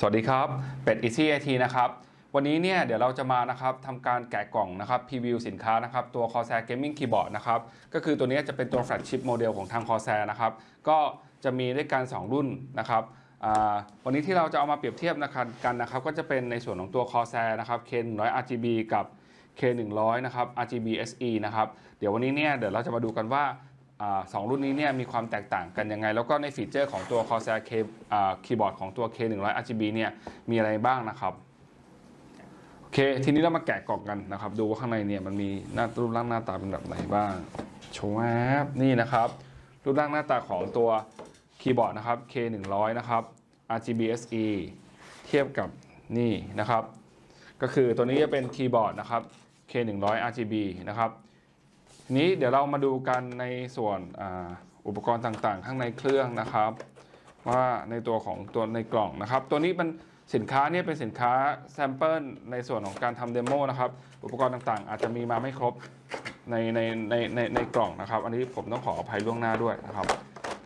สวัสดีครับ เป็ด Easy IT นะครับ วันนี้เนี่ยเดี๋ยวเราจะมานะครับทำการแกะกล่องนะครับพรีวิวสินค้านะครับตัว Corsair Gaming Keyboard นะครับก็คือตัวนี้จะเป็นตัว flagship โมเดลของทาง Corsair นะครับก็จะมีด้วยกัน 2 รุ่นนะครับวันนี้ที่เราจะเอามาเปรียบเทียบนะครับกันนะครับก็จะเป็นในส่วนของตัว Corsair นะครับ K100 RGB กับ K100 นะครับ RGB SE นะครับ เดี๋ยววันนี้เนี่ยเดี๋ยวเราจะมาดูกันว่า สองรุ่นนี้เนี่ยมีความแตกต่างกันยังไง แล้วก็ในฟีเจอร์ของตัว Corsair K คีย์บอร์ดของตัว K100 RGB เนี่ยมีอะไรบ้างนะครับโอเคทีนี้เรามาแกะกล่องกันนะครับ ดูว่าข้างในเนี่ยมันมีหน้ารูปร่างหน้าตาเป็นแบบไหนบ้างโชว์แอปนี่นะครับ รูปร่างหน้าตาของตัวคีย์บอร์ดนะครับ K100 นะครับ RGB SE เทียบกับนี่นะครับ ก็คือตัวนี้จะเป็นคีย์บอร์ดนะครับ K100 RGB นะครับ ทีนี้เดี๋ยวเรามาดูกันในส่วนอ,อุปกรณ์ต่างๆ ข้างในเครื่องนะครับ ว่าในตัวของตัวในกล่องนะครับ ตัวนี้มันสินค้าเนี่ยเป็นสินค้าแซมเปิลในส่วนของการทำเดโมนะครับ อุปกรณ์ต่างๆ อาจจะมีมาไม่ครบในในในในในกล่องนะครับ อันนี้ผมต้องขออภัยล่วงหน้าด้วยนะครับ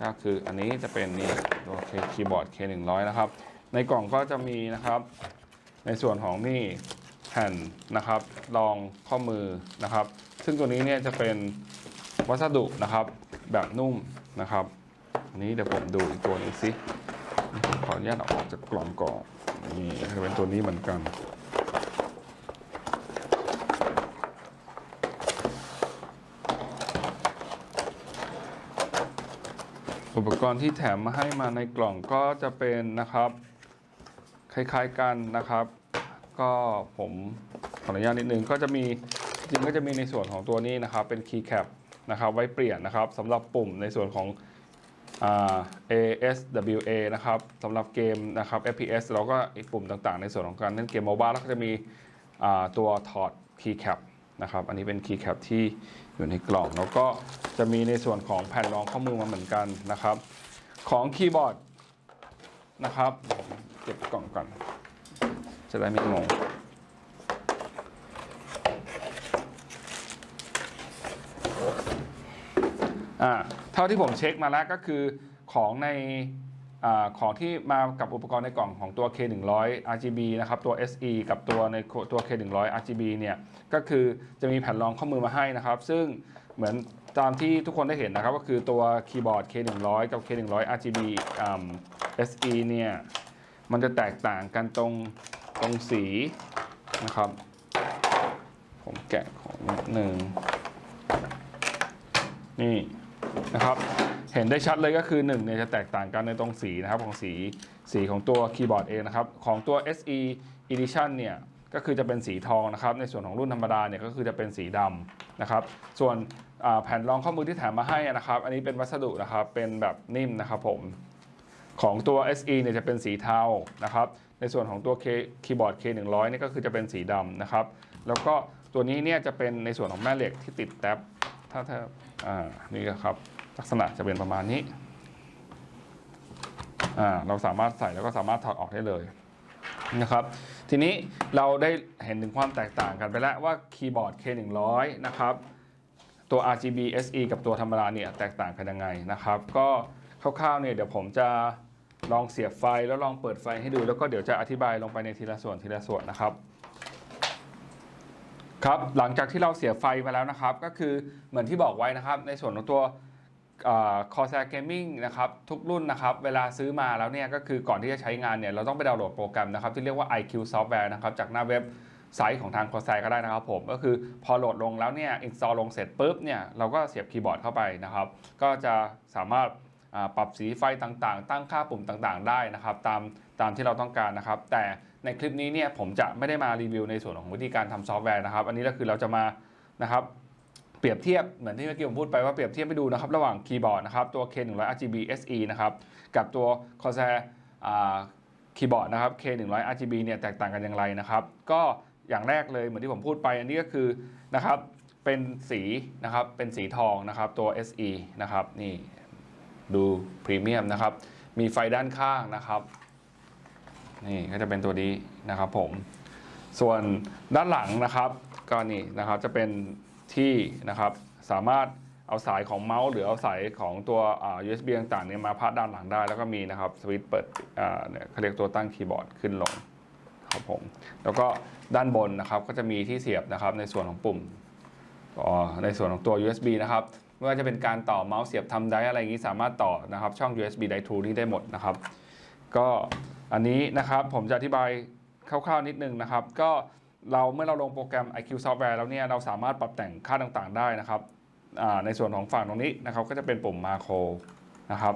ก็คืออันนี้จะเป็นนี่ตัวคีย์บอร์ด K100 นะครับ ในกล่องก็จะมีนะครับ ในส่วนของนี่แผ่นนะครับรองข้อมือนะครับ ซึ่งตัวนี้เนี่ยจะเป็นวัสดุนะครับแบบนุ่มนะครับอันนี้เดี๋ยวผมดูอีกตัวหนึงสิขออนุญาตออกจากกล่องก่อนนี่จะเป็นตัวนี้เหมือนกันอุปกรณ์ที่แถมมาให้มาในกล่องก็จะเป็นนะครับ คล้ายๆกันนะครับ ก็ผมขออนุญาตนิดนึงก็จะมี ริงก็จะมีในส่วนของตัวนี้นะครับเป็น key cap นะครับไว้เปลี่ยนนะครับสำหรับปุ่มในส่วนของอ่า ASWA นะครับสำหรับเกมนะครับ FPS แล้วก็อีกปุ่มต่างๆ ในส่วนของการเล่นเกมโมบ้าแล้วก็จะมีอ่าตัวถอด key cap นะครับอันนี้เป็น key cap ที่อยู่ในกล่อง แล้วก็จะมีในส่วนของแผ่นรองข้อมือมาเหมือนกันนะครับ ของคีย์บอร์ดนะครับเก็บกล่องก่อนจะได้ไม่งง อ่า เท่าที่ผมเช็คมาแล้วก็คือของในอของที่มากับอุปกรณ์ในกล่องของตัว K100 RGB นะครับตัว SE กับตัวในตัว K100 RGB เนี่ยก็คือจะมีแผ่นรองข้อมือมาให้นะครับ ซึ่งเหมือนตามที่ทุกคนได้เห็นนะครับ ก็คือตัวคีย์บอร์ด K100 กับ K100 RGB อ่า SE เนี่ยมันจะแตกต่างกันตรงตรงสีนะครับ ผมแกะของนิดหนึ่งนี่ นะครับ เห็นได้ชัดเลยก็คือ1เนี่ยจะแตกต่างกันในตรงสีนะครับของสีสีของตัวคีย์บอร์ดเองนะครับ ของตัว SE Edition เนี่ยก็คือจะเป็นสีทองนะครับ ในส่วนของรุ่นธรรมดาเนี่ยก็คือจะเป็นสีดำนะครับ ส่วนแผ่นรองข้อมือที่แถมมาให้นะครับ อันนี้เป็นวัสดุนะครับเป็นแบบนิ่มนะครับผมของตัว SE เนี่ยจะเป็นสีเทานะครับ ในส่วนของตัวคีย์บอร์ด K100 เนี่ยก็คือจะเป็นสีดำนะครับ แล้วก็ตัวนี้เนี่ยจะเป็นในส่วนของแม่เหล็กที่ติดแท็บ ถ้าถ้าอ่านี่ครับ ลักษณะจะเป็นประมาณนี้อ่าเราสามารถใส่แล้วก็สามารถถอดออกได้เลยนะครับ ทีนี้เราได้เห็นถึงความแตกต่างกันไปแล้วว่าคีย์บอร์ด K100 นะครับตัว RGB SE กับตัวธรรมดาเนี่ยแตกต่างกันยังไงนะครับ ก็คร่าวๆเนี่ยเดี๋ยวผมจะลองเสียบไฟแล้วลองเปิดไฟให้ดู แล้วก็เดี๋ยวจะอธิบายลงไปในทีละส่วนทีละส่วนนะครับ ครับหลังจากที่เราเสียไฟมาแล้วนะครับ ก็คือเหมือนที่บอกไว้นะครับ ในส่วนของตัวคอ Corsair Gaming นะครับทุกรุ่นนะครับเวลาซื้อมาแล้วเนี่ยก็คือก่อนที่จะใช้งานเนี่ยเราต้องไปดาวน์โหลดโปรแกรมนะครับที่เรียกว่า IQ Software นะครับจากหน้าเว็บไซต์ของทาง Corsair ก็ได้นะครับผมก็คือพอโหลดลงแล้วเนี่ย install ลงเสร็จปุ๊บเนี่ยเราก็เสียบคีย์บอร์ดเข้าไปนะครับ ก็จะสามารถ ปรับสีไฟต่างๆ ตั้งค่าปุ่มต่างๆ ได้นะครับตามตามที่เราต้องการนะครับ แต่ในคลิปนี้เนี่ยผมจะไม่ได้มารีวิวในส่วนของวิธีการทำซอฟต์แวร์นะครับ อันนี้ก็คือเราจะมานะครับเปรียบเทียบเหมือนที่เมื่อกี้ผมพูดไปว่าเปรียบเทียบไปดูนะครับระหว่างคีย์บอร์ดนะครับตัว K100 RGB SE นะครับกับตัว Corsair คีย์บอร์ดนะครับ K100 RGB เนี่ยแตกต่างกันอย่างไรนะครับ ก็อย่างแรกเลยเหมือนที่ผมพูดไปอันนี้ก็คือนะครับเป็นสีนะครับเป็นสีทองนะครับตัว SE นะครับนี่ ดูพรีเมียมนะครับ มีไฟด้านข้างนะครับ นี่ก็จะเป็นตัวนี้นะครับผม ส่วนด้านหลังนะครับก็นี่นะครับจะเป็นที่นะครับสามารถเอาสายของเมาส์หรือเอาสายของตัว USB ต่างๆเนี่ยมาพาดด้านหลังได้ แล้วก็มีนะครับสวิตช์เปิดเนี่ยเขาเรียกตัวตั้งคีย์บอร์ดขึ้นลงครับผมแล้วก็ด้านบนนะครับก็จะมีที่เสียบนะครับในส่วนของปุ่มในส่วนของตัว USB นะครับ ไม่ว่าจะเป็นการต่อเมาส์เสียบทำไดร์อะไรอย่างนี้สามารถต่อนะครับช่อง USB Type 2ที่ได้หมดนะครับ ก็อันนี้นะครับผมจะอธิบายคร่าวๆนิดนึงนะครับ ก็เราเมื่อเราลงโปรแกรม IQ Software แล้วเนี่ยเราสามารถปรับแต่งค่าต่างๆได้นะครับในส่วนของฝั่งตรงนี้นะครับก็จะเป็นปุ่มมาโครนะครับ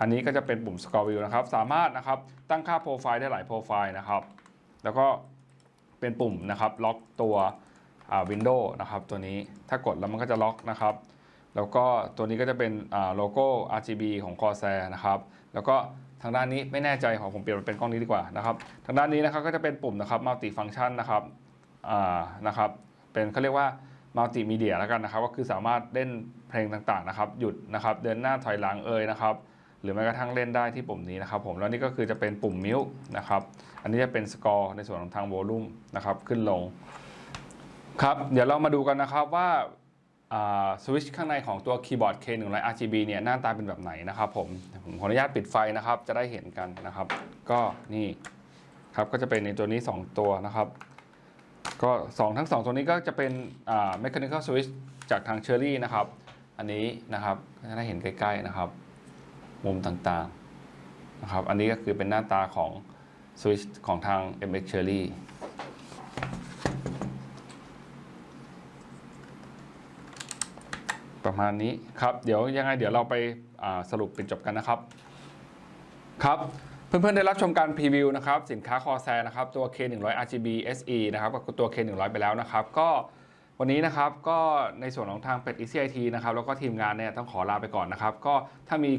อันนี้ก็จะเป็นปุ่ม Score View นะครับ สามารถนะครับตั้งค่าโปรไฟล์ได้หลายโปรไฟล์นะครับ แล้วก็เป็นปุ่มนะครับล็อกตัววินโดว์นะครับตัวนี้ถ้ากดแล้วมันก็จะล็อกนะครับ แล้วก็ตัวนี้ก็จะเป็นโลโก้ RGB ของ Corsair นะครับแล้วก็ทางด้านนี้ไม่แน่ใจของผมเปลี่ยนเป็นกล้องนี้ดีกว่านะครับทางด้านนี้นะครับก็จะเป็นปุ่มนะครับ multi function นะครับอ่านะครับเป็นเขาเรียกว่า multi media แล้วกันนะครับก็คือสามารถเล่นเพลงต่างๆนะครับหยุดนะครับเดินหน้าถอยหลังเอ่ยนะครับหรือแม้กระทั่งเล่นได้ที่ปุ่มนี้นะครับผมแล้วนี่ก็คือจะเป็นปุ่มมิวนะครับอันนี้จะเป็นสกอร์ในส่วนของทางโวลูมนะครับขึ้นลงครับเดี๋ยวเรามาดูกันนะครับว่า สวิตช์ข้างในของตัวคีย์บอร์ด K100 RGB เนี่ยหน้าตาเป็นแบบไหนนะครับผมผมขออนุญาตปิดไฟนะครับ จะได้เห็นกันนะครับ ก็นี่ครับก็จะเป็นในตัวนี้ 2 ตัวนะครับ ก็สองทั้ง 2 ตัวนี้ก็จะเป็นอ่า mechanical switch จากทาง Cherry นะครับ อันนี้นะครับก็จะได้เห็นใกล้ๆนะครับ มุมต่างๆนะครับ อันนี้ก็คือเป็นหน้าตาของสวิตช์ของทาง MX Cherry ประมาณนี้ครับ เดี๋ยวยังไงเดี๋ยวเราไปสรุปเป็นจบกันนะครับ ครับเพื่อนๆได้รับชมการพรีวิวนะครับสินค้าคอแซนะครับตัว K100 RGB SE นะครับกับตัว K100 ไปแล้วนะครับ ก็วันนี้นะครับก็ในส่วนของทางเป็ด ECIT นะครับแล้วก็ทีมงานเนี่ยต้องขอลาไปก่อนนะครับ ก็ถ้ามี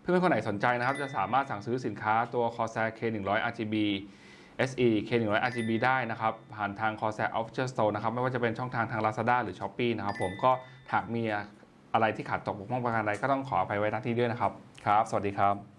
เพื่อนๆคนไหนสนใจนะครับ จะสามารถสั่งซื้อสินค้าตัว Corsair K100 RGB SE K100 RGB ได้นะครับ ผ่านทาง Corsair Official Store นะครับ ไม่ว่าจะเป็นช่องทางทาง Lazada หรือ Shopee นะครับผมก็หากมีอะไรที่ขาดตกบกพร่องประการใดก็ต้องขออภัยไว้ณที่ด้วยนะครับ ครับ สวัสดีครับ